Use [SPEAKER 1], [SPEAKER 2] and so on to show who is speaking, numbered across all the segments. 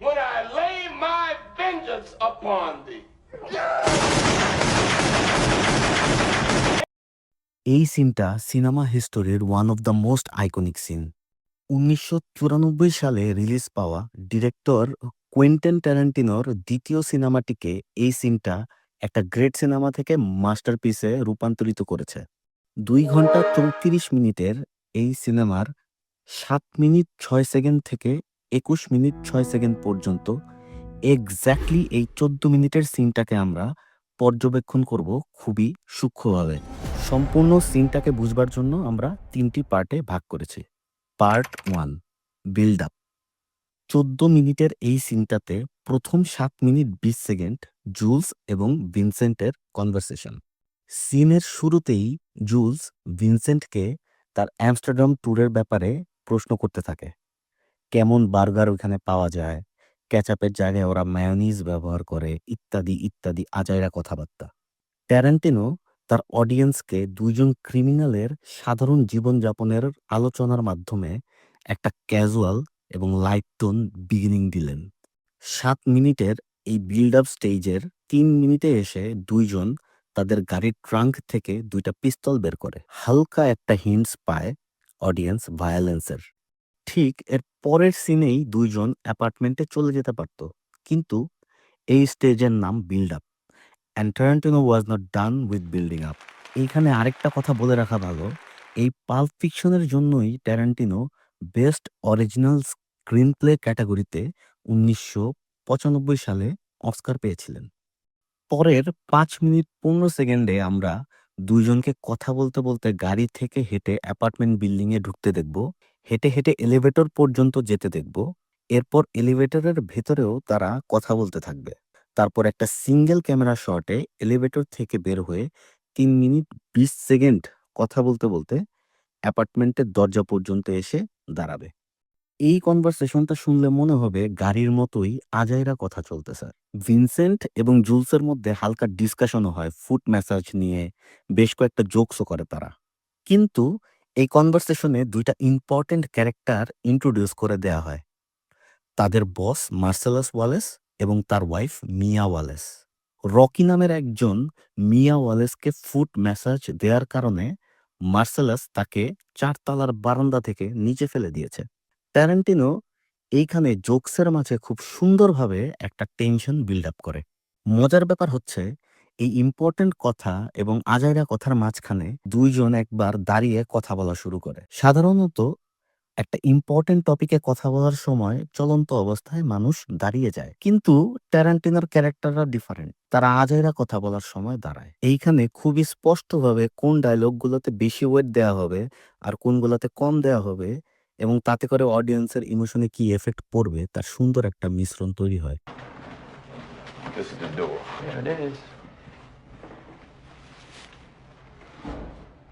[SPEAKER 1] when I lay my vengeance upon thee.
[SPEAKER 2] এই সিনটা cinema হিস্টোরির one of the most iconic scene উনিশশো চুরানব্বই সালে রিলিজ পাওয়া ডিরেক্টর কোয়েন্টেন ট্যারেন্টিনোর দ্বিতীয় সিনেমাটিকে এই সিনটা একটা গ্রেট সিনেমা থেকে মাস্টারপিসে রূপান্তরিত করেছে দুই ঘণ্টা চৌত্রিশ মিনিটের এই সিনেমার সাত মিনিট ছয় সেকেন্ড থেকে একুশ মিনিট ছয় সেকেন্ড পর্যন্ত এক্স্যাক্টলি এই চোদ্দ মিনিটের সিনটাকে আমরা পর্যবেক্ষণ করব খুবই সূক্ষ্মভাবে। সম্পূর্ণ সিনটাকে বুঝবার জন্য আমরা তিনটি পার্টে ভাগ করেছি। পার্ট ওয়ান বিল্ড আপ চোদ্দ মিনিটের এই সিনটাতে প্রথম সাত মিনিট বিশ সেকেন্ড জুলস এবং ভিনসেন্টের কনভারসেশন সিনের শুরুতেই জুলস ভিনসেন্টকে তার অ্যামস্টারডাম ট্যুরের ব্যাপারে প্রশ্ন করতে থাকে। কেমন বার্গার ওখানে পাওয়া যায় ক্যাচাপের জায়গায় ওরা মায়োনিজ ব্যবহার করে, ইত্যাদি ইত্যাদি, আজাইরা কথাবার্তা। ট্যারেন্টিনো তার অডিয়েন্সকে দুইজন ক্রিমিনালের সাধারণ জীবনযাপনের আলোচনার মাধ্যমে একটা ক্যাজুয়াল এবং লাইট টোন বিগিনিং দিলেন। সাত মিনিটের এই বিল্ড আপ স্টেজের তিন মিনিটে এসে দুইজন তাদের গাড়ির ট্রাঙ্ক থেকে দুইটা পিস্তল বের করে। হালকা একটা হিন্টস পায় অডিয়েন্স ভায়োলেন্সের ঠিক এর পরের সিনেই দুইজন অ্যাপার্টমেন্টে চলে যেতে পারত। কিন্তু এই স্টেজের নাম build up and Tarantino was not done with building up এইখানে আরেকটা কথা বলে রাখা ভালো, এই পাল্প ফিকশনের জন্যই Tarantino best original screenplay ক্যাটাগরিতে উনিশশো পঁচানব্বই সালে অস্কার পেয়েছিলেন। পরের পাঁচ মিনিট পনেরো সেকেন্ডে আমরা দুইজনকে কথা বলতে বলতে গাড়ি থেকে হেঁটে অ্যাপার্টমেন্ট বিল্ডিংয়ে ঢুকতে দেখব। হেঁটে হেঁটে এলিভেটর পর্যন্ত যেতে দেখব। এরপর এলিভেটরের ভেতরেও তারা কথা বলতে থাকবে। তারপর একটা সিঙ্গেল ক্যামেরা শটে এলিভেটর থেকে বের হয়ে তিন মিনিট বিশ সেকেন্ড কথা বলতে বলতে অ্যাপার্টমেন্টের দরজা পর্যন্ত এসে দাঁড়াবে। এই কনভারসেশনটা শুনলে মনে হবে গাড়ির মতোই আজাইরা কথা চলতেছে। ভিনসেন্ট এবং জুলসের মধ্যে হালকা ডিসকাশনও হয় ফুট ম্যাসাজ নিয়ে বেশ কয়েকটা জোকসও করে তারা। কিন্তু এই কনভারসেশনে দুইটা ইম্পর্টেন্ট ক্যারেক্টার ইন্ট্রোডিউস করে দেয়া হয়। তাদের বস মার্সেলাস ওয়ালেস এবং তার ওয়াইফ মিয়া ওয়ালেস রকি নামের একজন মিয়া ওয়ালেসকে ফুট ম্যাসাজ দেওয়ার কারণে মার্সেলাস তাকে চারতলার বারান্দা থেকে নিচে ফেলে দিয়েছে। ট্যারেন্টিনো এইখানে জোকসের মাঝে খুব সুন্দরভাবে একটা টেনশন বিল্ড আপ করে। মজার ব্যাপার হচ্ছে এই ইম্পর্টেন্ট কথা এবং আজাইরা কথার মাঝখানে দুইজন একবার দাঁড়িয়ে কথা বলা শুরু করে। সাধারণত একটা ইম্পর্টেন্ট টপিকে কথা বলার সময় চলন্ত অবস্থায় মানুষ দাঁড়িয়ে যায়। কিন্তু ট্যারান্টিনোর ক্যারেক্টাররা ডিফারেন্ট তারা আজাইরা কথা বলার সময় দাঁড়ায়। এইখানে খুবই স্পষ্টভাবে কোন ডায়লগগুলোতে বেশি ওয়েট দেওয়া হবে আর কোনগুলোতে কম দেওয়া হবে এবং তাতে করে অডিয়েন্সের ইমোশনে কি এফেক্ট পড়বে তার সুন্দর একটা মিশ্রণ তৈরি হয়।
[SPEAKER 1] This is the door.
[SPEAKER 3] There it is.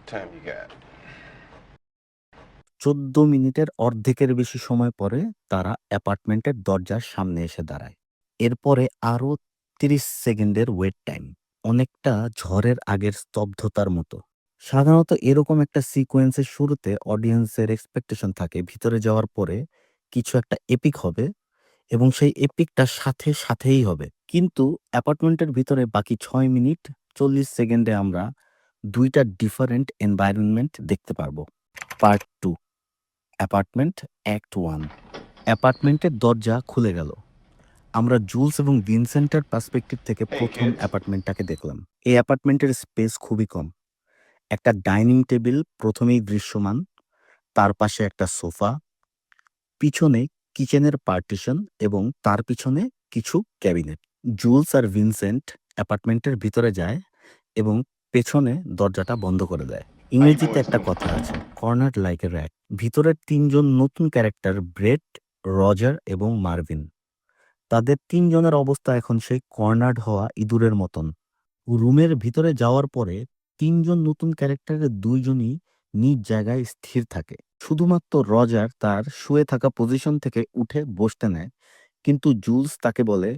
[SPEAKER 1] Got.
[SPEAKER 2] চোদ্দ মিনিটের অর্ধেকের বেশি সময় পরে তারা অ্যাপার্টমেন্টের দরজার সামনে এসে দাঁড়ায়। এরপরে আরও তিরিশ সেকেন্ডের ওয়েট টাইম অনেকটা ঝড়ের আগের স্তব্ধতার মতো। সাধারণত এরকম একটা সিকোয়েন্সের শুরুতে অডিয়েন্সের এক্সপেকটেশন থাকে, ভিতরে যাওয়ার পরে কিছু একটা এপিক হবে এবং সেই এপিকটা সাথে সাথেই হবে। কিন্তু অ্যাপার্টমেন্টের ভিতরে বাকি ছয় মিনিট, চল্লিশ সেকেন্ডে আমরা দুইটা ডিফারেন্ট এনভায়রনমেন্ট দেখতে পারব। Part two apartment act one অ্যাপার্টমেন্টের দরজা খুলে গেল। আমরা জুলস এবং ভিনসেন্টের পার্সপেক্টিভ থেকে প্রথম অ্যাপার্টমেন্টটাকে দেখলাম। এই অ্যাপার্টমেন্টের স্পেস খুবই কম। একটা ডাইনিং টেবিল প্রথমেই দৃশ্যমান। তার পাশে একটা সোফা পিছনে কিচেনের পার্টিশন এবং তার পিছনে কিছু ক্যাবিনেট জুলস আর ভিনসেন্ট অ্যাপার্টমেন্টের ভিতরে যায় এবং পেছনে দরজাটা বন্ধ করে দেয়। ইংরেজিতে একটা কথা আছে কর্নার লাইক এ র্যাক। ভিতরের তিনজন নতুন ক্যারেক্টার ব্রেট রজার এবং মার্ভিন। তাদের তিনজনের অবস্থা এখন সেই কর্নার্ড হওয়া ইঁদুরের মতন। রুমের ভিতরে যাওয়ার পরে তিনজন নতুন ক্যারেক্টারের দুইজনই নিজ জায়গায় স্থির থাকে। শুধুমাত্র রজার তার শুয়ে থাকা পজিশন থেকে উঠে বসতে নেয় কিন্তু জুলস তাকে বলে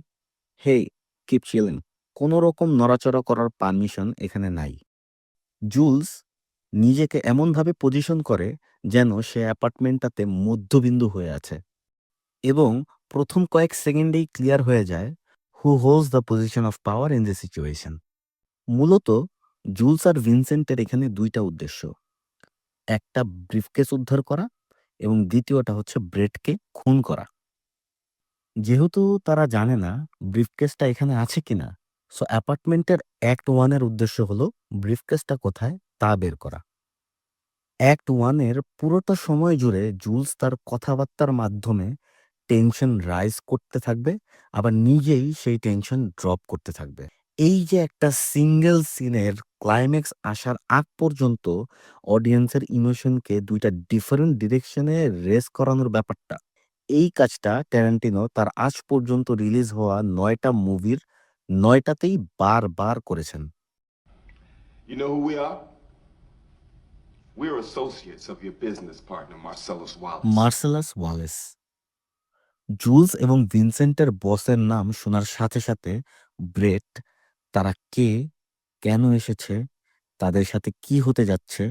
[SPEAKER 2] হেই কিপ চিলিং। কোনো রকম নড়াচড়া করার পারমিশন এখানে নাই। জুলস নিজেকে এমনভাবে পজিশন করে যেন সে অ্যাপার্টমেন্টটাতে মধ্যবিন্দু হয়ে আছে এবং প্রথম কয়েক সেকেন্ডেই ক্লিয়ার হয়ে যায় who holds the position of power in the situation মূলত জুলস আর ভিনসেন্টের এখানে দুইটা উদ্দেশ্য। একটা ব্রিফকেস উদ্ধার করা এবং দ্বিতীয়টা হচ্ছে ব্রেডকে খুন করা। যেহেতু তারা জানে না ব্রিফকেসটা এখানে আছে কিনা সো অ্যাপার্টমেন্টের অ্যাক্ট ওয়ানের উদ্দেশ্য হলো ব্রিফকেসটা কোথায় তা বের করা। অ্যাক্ট ওয়ানের পুরোটা সময় জুড়ে জুলস তার কথাবার্তার মাধ্যমে টেনশন রাইজ করতে থাকবে, আবার নিজেই সেই টেনশন ড্রপ করতে থাকবে। এই যে একটা সিঙ্গেল সিনের ক্লাইম্যাক্স আসার আগ পর্যন্ত অডিয়েন্সের ইমোশনকে দুইটা ডিফারেন্ট ডিরেকশনে রেস করানোর ব্যাপারটা, এই কাজটা ট্যারান্টিনো তার আজ পর্যন্ত রিলিজ হওয়া নয়টা মুভির নয়টাতেই বারবার করেছেন
[SPEAKER 1] You know who we are? We're associates of your business partner, Marcellus Wallace.
[SPEAKER 2] Marcellus Wallace Jules এবং ভিনসেন্টের বসের নাম শোনার সাথে সাথে ব্রেট তারা কে কেন এসেছে তাদের সাথে কি হতে যাচ্ছে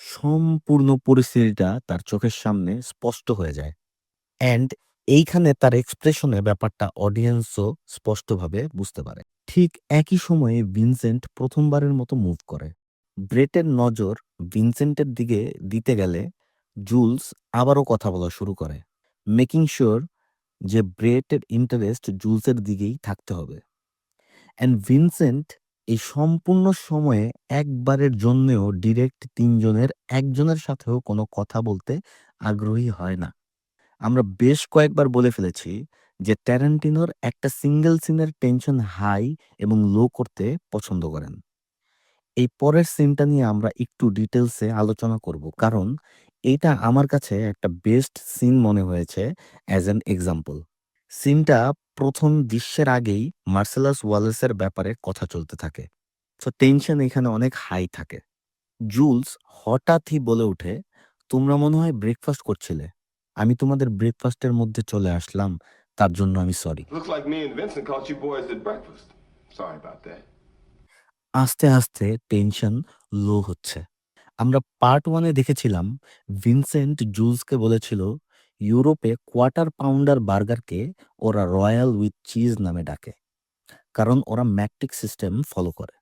[SPEAKER 2] সম্পূর্ণ পরিস্থিতিটা তার চোখের সামনে স্পষ্ট হয়ে যায় অ্যান্ড এইখানে তার এক্সপ্রেশনে ব্যাপারটা অডিয়েন্সও স্পষ্টভাবে বুঝতে পারে। ঠিক একই সময়ে ভিনসেন্ট প্রথমবারের মতো মুভ করে। ব্রেটের নজর ভিনসেন্টের দিকে দিতে গেলে জুলস আবারও কথা বলা শুরু করে মেকিং শিওর যে ব্রেটের ইন্টারেস্ট জুলসের দিকেই থাকতে হবে। অ্যান্ড ভিনসেন্ট এই সম্পূর্ণ সময়ে একবারের জন্যেও ডিরেক্ট তিনজনের, একজনের সাথেও কোনো কথা বলতে আগ্রহী হয় না। আমরা বেশ কয়েকবার বলে ফেলেছি যে ট্যারেন্টিনোর একটা সিঙ্গেল সিনের টেনশন হাই এবং লো করতে পছন্দ করেন। এই পরের সিনটা নিয়ে আমরা একটু ডিটেলসে আলোচনা করব, কারণ এটা আমার কাছে একটা বেস্ট সিন মনে হয়েছে অ্যাজ অ্যান এক্সাম্পল সিনটা প্রথম দৃশ্যের আগেই মার্সেলাস ওয়ালেসের ব্যাপারে কথা চলতে থাকে। তো টেনশন এখানে অনেক হাই থাকে। জুলস হঠাৎই বলে ওঠে, তোমরা মনে হয় ব্রেকফাস্ট করছিলে। আমি তোমাদের ব্রেকফাস্টের মধ্যে চলে আসলাম তার জন্য আমি সরি. আস্তে আস্তে টেনশন লো হচ্ছে। আমরা পার্ট ওয়ানে দেখেছিলাম ভিনসেন্ট জুলসকে বলেছিল ইউরোপে কোয়ার্টার পাউন্ডার বার্গারকে ওরা রয়্যাল উইথ চিজ নামে ডাকে কারণ ওরা ম্যাট্রিক সিস্টেম ফলো করে।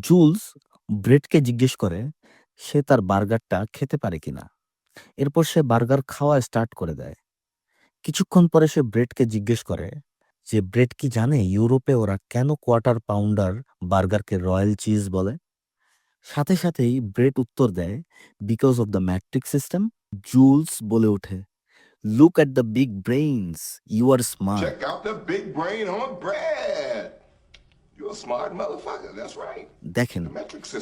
[SPEAKER 2] জুলস ব্রেডকে জিজ্ঞেস করে সে তার বার্গারটা খেতে পারে কিনা? এরপর সে বার্গার খাওয়া স্টার্ট করে দেয়। কিছুক্ষণ পরে সে ব্রেডকে জিজ্ঞেস করে যে, ব্রেড কি জানে ইউরোপে ওরা কেন কোয়ার্টার পাউন্ডার বার্গারকে রয়্যাল চিজ বলে? সাথে সাথেই ব্রেড উত্তর দেয়, because of the metric system, Jules বলে ওঠে। Look at the big brains, you are smart. দেখেন.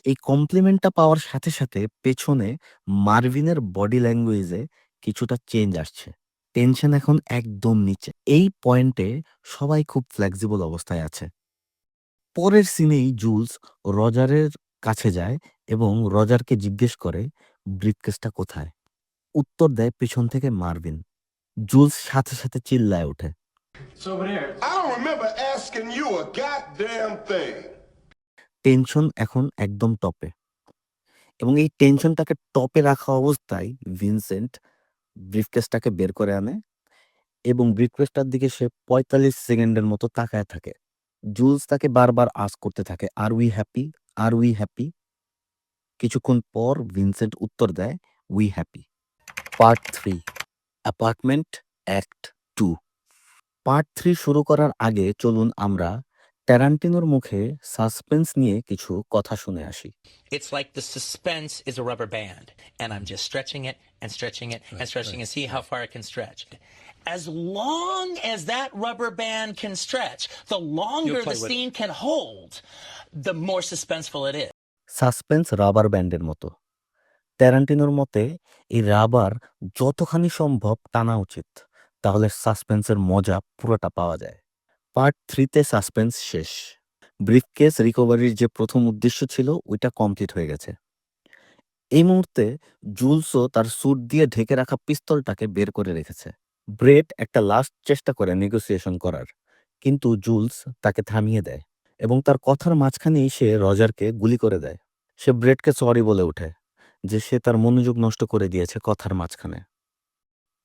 [SPEAKER 2] এই কমপ্লিমেন্টটা পাওয়ার সাথে সাথে পেছনে মার্ভিনের বডি ল্যাঙ্গুয়েজে কিছুটা চেঞ্জ আসছে। টেনশন এখন একদম নিচে। এই পয়েন্টে সবাই খুব ফ্লেক্সিবল অবস্থায় আছে। পরের সিনেই জুলস রজারের কাছে যায় এবং রজারকে জিজ্ঞেস করে ব্রিফকেসটা কোথায়? উত্তর দেয় পেছন থেকে মার্ভিন জুলস সাথে সাথে চিল্লায় ওঠে।
[SPEAKER 3] It's over there.
[SPEAKER 1] I don't remember asking you a goddamn thing.
[SPEAKER 2] Tension এখন একদম টপে এবং এই টেনশনটাকে টপে রাখা অবস্থায় ভিনসেন্ট ব্রিফকেসটাকে বের করে আনে এবং ব্রিফকেসটার দিকে সে পঁয়তাল্লিশ সেকেন্ডের মতো তাকায় থাকে। জুলস তাকে বারবার আস করতে থাকে are we happy are we happy কিছুক্ষণ পর ভিনসেন্ট উত্তর দেয় we happy part three apartment act two part three শুরু করার আগে চলুন আমরা ট্যারান্টিনোর মুখে সাসপেন্স নিয়ে কিছু কথা শুনে আসি
[SPEAKER 4] It's like the suspense is a rubber band, and I'm just stretching it and stretching it and stretching and see how far it can stretch. As long as that rubber band can stretch, the longer the scene can hold, the more suspenseful it is.
[SPEAKER 2] Suspense rubber ব্যান্ডের মতো ট্যারান্টিনোর মতে এই rubber যতখানি সম্ভব টানা উচিত তাহলে সাসপেন্সের মজা পুরোটা পাওয়া যায়। পার্ট থ্রিতে সাসপেন্স শেষ। ব্রিফকেস রিকভারির যে প্রথম উদ্দেশ্য ছিল, ওইটা কমপ্লিট হয়ে গেছে। এই মুহূর্তে জুলসও তার স্যুট দিয়ে ঢেকে রাখা পিস্তলটাকে বের করে রেখেছে। ব্রেড একটা লাস্ট চেষ্টা করে নেগোসিয়েশন করার, কিন্তু জুলস তাকে থামিয়ে দেয় এবং তার কথার মাঝখানেই সে রজারকে গুলি করে দেয়। সে ব্রেডকে সরি বলে ওঠে যে সে তার মনোযোগ নষ্ট করে দিয়েছে কথার মাঝখানে।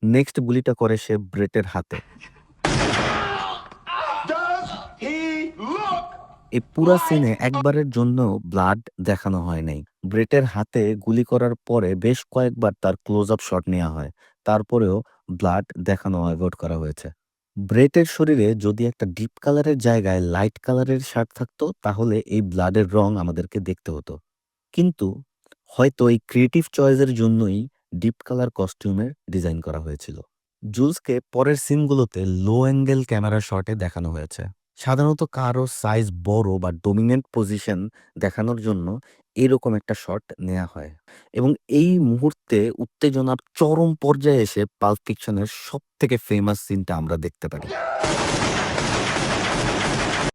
[SPEAKER 2] নেক্সট গুলিটা করে সে ব্রেটের হাতে। এই পুরা সিনে একবারের জন্য ব্লাড দেখানো হয় নাই। ব্রেটের হাতে গুলি করার পরে বেশ কয়েকবার তার ক্লোজ আপ শট নেওয়া হয়। তারপরেও ব্লাড দেখানো অ্যাভয়েড করা হয়েছে। ব্রেটের শরীরে যদি একটা ডিপ কালারের জায়গায় লাইট কালারের শার্ট থাকতো তাহলে এই ব্লাডের রং আমাদেরকে দেখতে হতো। কিন্তু হয়তো এই ক্রিয়েটিভ চয়েসের জন্যই ডিপ কালার কস্টিউমের ডিজাইন করা হয়েছিল। জুলসকে পরের সিনগুলোতে লো অ্যাঙ্গেল ক্যামেরা শটে দেখানো হয়েছে। সাধারণত কারও সাইজ বড় বা ডোমিনেন্ট পজিশন দেখানোর জন্য এরকম একটা শট নেওয়া হয়। এবং এই মুহূর্তে উত্তেজনার চরম পর্যায়ে এসে পাল্প ফিকশনের সব থেকে ফেমাস সিনটা আমরা দেখতে পারি।